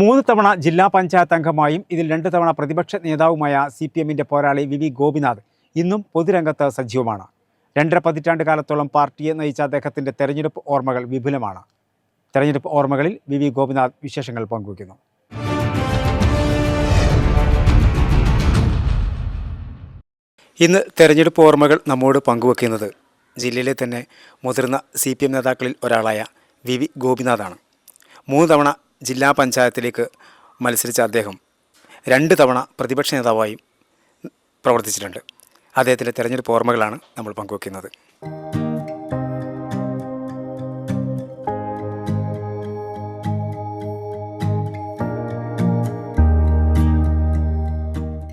മൂന്ന് തവണ ജില്ലാ പഞ്ചായത്ത് അംഗമായും ഇതിൽ രണ്ട് തവണ പ്രതിപക്ഷ നേതാവുമായ സി പി എമ്മിന്റെ പോരാളി വി വി ഗോപിനാഥ് ഇന്നും പൊതുരംഗത്ത് സജീവമാണ്. രണ്ടര പതിറ്റാണ്ട് കാലത്തോളം പാർട്ടിയെ നയിച്ച അദ്ദേഹത്തിന്റെ തെരഞ്ഞെടുപ്പ് ഓർമ്മകൾ വിപുലമാണ്. തെരഞ്ഞെടുപ്പ് ഓർമ്മകളിൽ വി വി ഗോപിനാഥ് വിശേഷങ്ങൾ പങ്കുവയ്ക്കുന്നു. ഇന്ന് തെരഞ്ഞെടുപ്പ് ഓർമ്മകൾ നമ്മോട് പങ്കുവെക്കുന്നത് ജില്ലയിലെ തന്നെ മുതിർന്ന സി പി എം നേതാക്കളിൽ ഒരാളായ വി വി ഗോപിനാഥാണ്. മൂന്ന് തവണ ജില്ലാ പഞ്ചായത്തിലേക്ക് മത്സരിച്ച അദ്ദേഹം രണ്ട് തവണ പ്രതിപക്ഷ നേതാവായും പ്രവർത്തിച്ചിട്ടുണ്ട്. അദ്ദേഹത്തിന്റെ തെരഞ്ഞെടുപ്പ് ഓർമ്മകളാണ് നമ്മൾ പങ്കുവയ്ക്കുന്നത്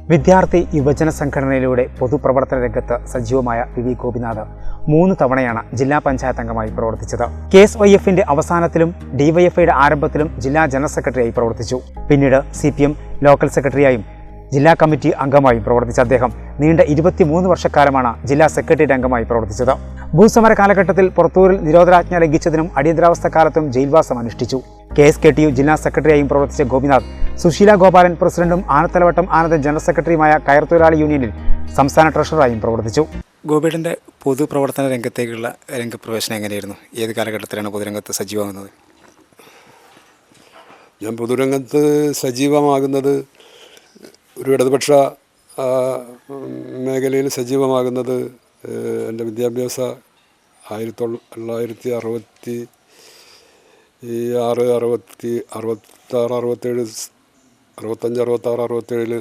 വിദ്യാർത്ഥി യുവജന സംഘടനയിലൂടെ പൊതുപ്രവർത്തന രംഗത്ത് സജീവമായ വി വി ഗോപിനാഥ് മൂന്ന് തവണയാണ് ജില്ലാ പഞ്ചായത്ത് അംഗമായി പ്രവർത്തിച്ചത്. കെ എസ് വൈ എഫിന്റെ അവസാനത്തിലും ഡിവൈഎഫ്ഐയുടെ ആരംഭത്തിലും ജില്ലാ ജനറൽ സെക്രട്ടറിയായി പ്രവർത്തിച്ചു. പിന്നീട് സി പി എം ലോക്കൽ സെക്രട്ടറിയായും ജില്ലാ കമ്മിറ്റി അംഗമായും പ്രവർത്തിച്ച അദ്ദേഹം നീണ്ട ഇരുപത്തിമൂന്ന് വർഷക്കാലമാണ് ജില്ലാ സെക്രട്ടേറിയറ്റ് അംഗമായി പ്രവർത്തിച്ചത്. ഭൂസമര കാലഘട്ടത്തിൽ പുറത്തൂരിൽ നിരോധനാജ്ഞ ലംഘിച്ചതിനും അടിയന്തരാവസ്ഥ കാലത്തും ജയിൽവാസം അനുഷ്ഠിച്ചു. K S K T U ജില്ലാ സെക്രട്ടറിയായും പ്രവർത്തിച്ച ഗോപിനാഥ് സുശീല ഗോപാലൻ പ്രസിഡന്റും ആനത്തലവട്ടം ആനന്ദൻ ജനറൽ സെക്രട്ടറിയുമായ കയർ തൊഴിലാളി യൂണിയനിൽ സംസ്ഥാന ട്രഷററായും പ്രവർത്തിച്ചു. ഗോപിയുടെ പൊതുപ്രവർത്തന രംഗത്തേക്കുള്ള രംഗപ്രവേശനം എങ്ങനെയായിരുന്നു? ഏത് കാലഘട്ടത്തിലാണ് പൊതുരംഗത്ത് സജീവമാകുന്നത്? ഞാൻ പൊതുരംഗത്ത് സജീവമാകുന്നത് ഒരു ഇടതുപക്ഷ മേഖലയിൽ സജീവമാകുന്നത് എന്റെ വിദ്യാഭ്യാസ ആയിരത്തി തൊള്ളായിരത്തി അറുപത്തി ഈ ആറ് അറുപത്തി അറുപത്താറ് അറുപത്തേഴ് അറുപത്തഞ്ച് അറുപത്താറ് അറുപത്തേഴിൽ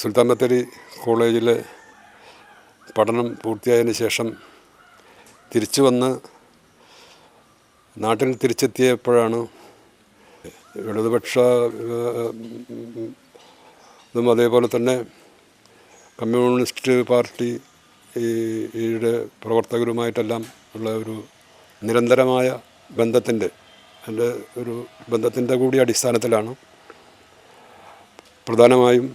സുൽത്താൻ ബത്തേരി കോളേജിലെ പഠനം പൂർത്തിയായതിന് ശേഷം തിരിച്ചു വന്ന് നാട്ടിൽ തിരിച്ചെത്തിയപ്പോഴാണ് ഇടതുപക്ഷ ഇതും അതേപോലെ തന്നെ കമ്മ്യൂണിസ്റ്റ് പാർട്ടി ഈ ഈയുടെ പ്രവർത്തകരുമായിട്ടെല്ലാം ഉള്ള ഒരു നിരന്തരമായ ബന്ധത്തിന്റെ എന്റെ ഒരു ബന്ധത്തിന്റെ കൂടി അടിസ്ഥാനത്തിലാണ് പ്രധാനമായും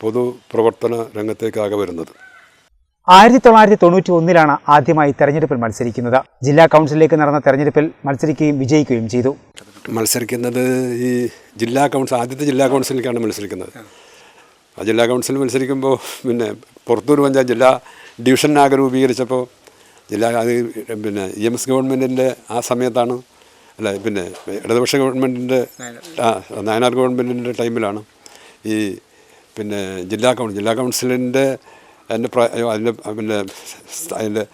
പൊതുപ്രവർത്തന രംഗത്തേക്കാകെ വരുന്നത് ആയിരത്തി തൊള്ളായിരത്തി തൊണ്ണൂറ്റി ഒന്നിലാണ് ആദ്യമായി തെരഞ്ഞെടുപ്പിൽ മത്സരിക്കുന്നത്. ജില്ലാ കൗൺസിലിലേക്ക് നടന്ന തെരഞ്ഞെടുപ്പിൽ മത്സരിക്കുകയും വിജയിക്കുകയും ചെയ്തു. മത്സരിക്കുന്നത് ഈ ജില്ലാ കൗൺസിൽ ആദ്യത്തെ ജില്ലാ കൗൺസിലേക്കാണ് മത്സരിക്കുന്നത്. ആ ജില്ലാ കൗൺസിൽ മത്സരിക്കുമ്പോൾ പിന്നെ പുറത്തൂർ പഞ്ചായത്ത് ജില്ലാ ഡിവിഷൻ ആകെ രൂപീകരിച്ചപ്പോൾ ജില്ലാ അത് പിന്നെ ഇ എം എസ് ഗവൺമെന്റിന്റെ ആ സമയത്താണ് അല്ല പിന്നെ ഇടതുപക്ഷ ഗവൺമെന്റിന്റെ ആ നയനാർ ഗവൺമെന്റിന്റെ ടൈമിലാണ് ഈ പിന്നെ ജില്ലാ കൗൺസിൽ ജില്ലാ കൗൺസിലിന്റെ അതിന്റെ അതിന്റെ പിന്നെ അതിന്റെ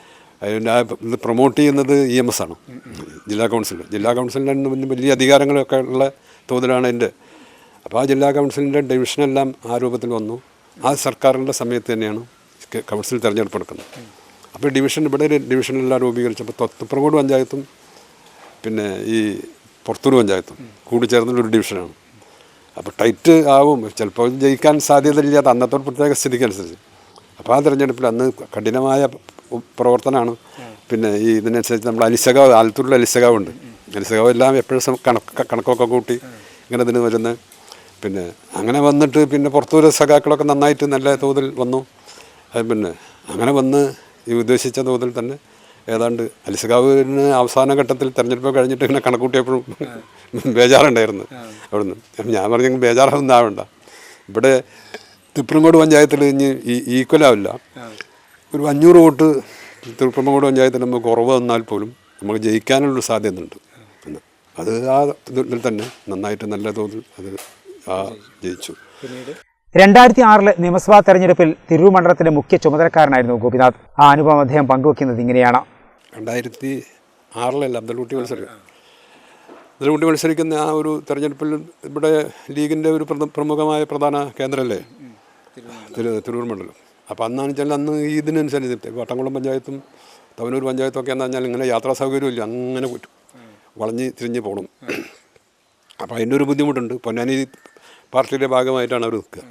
അതിന്റെ ഇത് പ്രൊമോട്ട് ചെയ്യുന്നത് ഇ എം എസ് ആണ്. ജില്ലാ കൗൺസിൽ ജില്ലാ കൗൺസിലിന്റെ വലിയ അധികാരങ്ങളൊക്കെ ഉള്ള തോതിലാണ് എന്റെ അപ്പോൾ ആ ജില്ലാ കൗൺസിലിന്റെ ഡിവിഷനെല്ലാം ആ രൂപത്തിൽ വന്നു. ആ സർക്കാരിന്റെ സമയത്ത് തന്നെയാണ് കൗൺസിൽ തിരഞ്ഞെടുപ്പ് എടുക്കുന്നത് അപ്പോൾ ഡിവിഷൻ ഇവിടെ ഒരു ഡിവിഷനെല്ലാം രൂപീകരിച്ചപ്പോൾ തൊത്തപ്രകോട് പഞ്ചായത്തും പിന്നെ ഈ പുറത്തൂർ പഞ്ചായത്തും കൂടി ചേർന്നുള്ളൊരു ഡിവിഷനാണ് അപ്പോൾ ടൈറ്റ് ആവും. ചിലപ്പോൾ ജയിക്കാൻ സാധ്യതയില്ലാത്ത അന്നത്തെ പ്രത്യേക പ്രത്യേക സ്ഥിതിക്കനുസരിച്ച്. അപ്പോൾ ആ തിരഞ്ഞെടുപ്പിൽ അന്ന് കഠിനമായ പ്രവർത്തനമാണ്. പിന്നെ ഈ ഇതിനനുസരിച്ച് നമ്മൾ അലിസകാവ് ആലത്തൂരിൽ അലിസകാവ് ഉണ്ട് അലിസകാവ് എല്ലാം എപ്പോഴും കണക്ക കണക്ക് കണക്കൊക്കെ കൂട്ടി ഇങ്ങനെ ഇതിന് വരുന്നത് പിന്നെ അങ്ങനെ വന്നിട്ട് പിന്നെ പുറത്തൂർ സഖാക്കളൊക്കെ നന്നായിട്ട് നല്ല തോതിൽ വന്നു. അത് പിന്നെ അങ്ങനെ വന്ന് ഈ ഉദ്ദേശിച്ച തോതിൽ തന്നെ ഏതാണ്ട് അലിസകാവിന് അവസാന ഘട്ടത്തിൽ തിരഞ്ഞെടുപ്പ് കഴിഞ്ഞിട്ട് ഇങ്ങനെ കണക്കൂട്ടിയപ്പോഴും ബേജാറുണ്ടായിരുന്നു. അവിടുന്ന്. ഞാൻ പറഞ്ഞു ബേജാറൊന്നും ആവണ്ട ഇവിടെ തിപ്പുറങ്കോട് പഞ്ചായത്തിൽ ഇനി ഈ ഈക്വലാവില്ല ഒരു അഞ്ഞൂറ് വോട്ട് തിരുപ്പറമ്പൂട് പഞ്ചായത്തിൽ നമുക്ക് കുറവ് വന്നാൽ പോലും നമുക്ക് ജയിക്കാനുള്ളൊരു സാധ്യതയുണ്ട്. ഉണ്ട് അത് ആ ഇതിൽ തന്നെ നന്നായിട്ട് നല്ല തോതിൽ അത് ആ ജയിച്ചു. രണ്ടായിരത്തി ആറിലെ നിയമസഭാ തെരഞ്ഞെടുപ്പിൽ തിരൂർ മണ്ഡലത്തിലെ മുഖ്യ ചുമതലക്കാരനായിരുന്നു ഗോപിനാഥ്. ആ അനുഭവം അദ്ദേഹം പങ്കുവെക്കുന്നത് ഇങ്ങനെയാണ്. രണ്ടായിരത്തി ആറിലല്ല അബ്ദുൽകുട്ടി മത്സരം. അബ്ദുൽകുട്ടി മത്സരിക്കുന്ന ആ ഒരു തെരഞ്ഞെടുപ്പിൽ ഇവിടെ ലീഗിന്റെ ഒരു പ്രമുഖമായ പ്രധാന കേന്ദ്രമല്ലേ? തിരൂർ മണ്ഡലം. അപ്പോൾ അന്നാണെന്ന് വെച്ചാൽ അന്ന് ഇതിനനുസരിച്ച് വട്ടംകുളം പഞ്ചായത്തും തവനൂർ പഞ്ചായത്തും ഒക്കെ എന്ന് പറഞ്ഞാൽ ഇങ്ങനെ യാത്രാ സൗകര്യമില്ല അങ്ങനെ പറ്റും വളഞ്ഞ് തിരിഞ്ഞ് പോകണം അപ്പോൾ അതിന്റെ ഒരു ബുദ്ധിമുട്ടുണ്ട്. പൊന്നാനി പാർട്ടിയുടെ ഭാഗമായിട്ടാണ് അവർ നിൽക്കുക.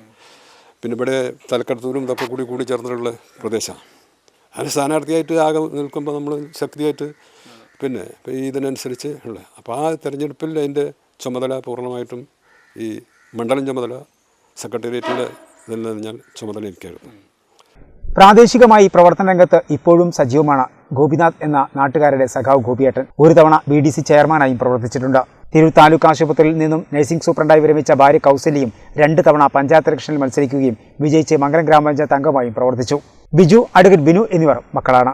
പിന്നെ ഇവിടെ തലക്കടത്തൂരും ഇതൊക്കെ കൂടി ചേർന്നിട്ടുള്ള പ്രദേശമാണ്. അതിന് സ്ഥാനാർത്ഥിയായിട്ട് ആകെ നിൽക്കുമ്പോൾ നമ്മൾ ശക്തിയായിട്ട് പിന്നെ ഇതിനനുസരിച്ച് ഉള്ള അപ്പോൾ ആ തിരഞ്ഞെടുപ്പിൽ അതിന്റെ ചുമതല പൂർണമായിട്ടും ഈ മണ്ഡലം ചുമതല സെക്രട്ടേറിയറ്റിന്റെ ഇതിൽ ഞാൻ ചുമതല എനിക്കായിരുന്നു പ്രാദേശികമായി പ്രവർത്തന രംഗത്ത് ഇപ്പോഴും സജീവമാണ്. ഗോപിനാഥ് എന്ന നാട്ടുകാരുടെ സഖാവ് ഗോപിയേട്ടൻ ഒരു തവണ ബി ഡി സി ചെയർമാനായും പ്രവർത്തിച്ചിട്ടുണ്ട്. തിരൂർ താലൂക്ക് ആശുപത്രിയിൽ നിന്നും നഴ്സിംഗ് സൂപ്രണ്ടായി വിരമിച്ച ഭാര്യ കൗസല്യയും രണ്ട് തവണ പഞ്ചായത്ത് ഇലക്ഷനിൽ മത്സരിക്കുകയും വിജയിച്ച് മംഗലം ഗ്രാമപഞ്ചായത്ത് അംഗമായും പ്രവർത്തിച്ചു. ബിജു അഡ്വക്കേറ്റ് ബിനു എന്നിവർ മക്കളാണ്.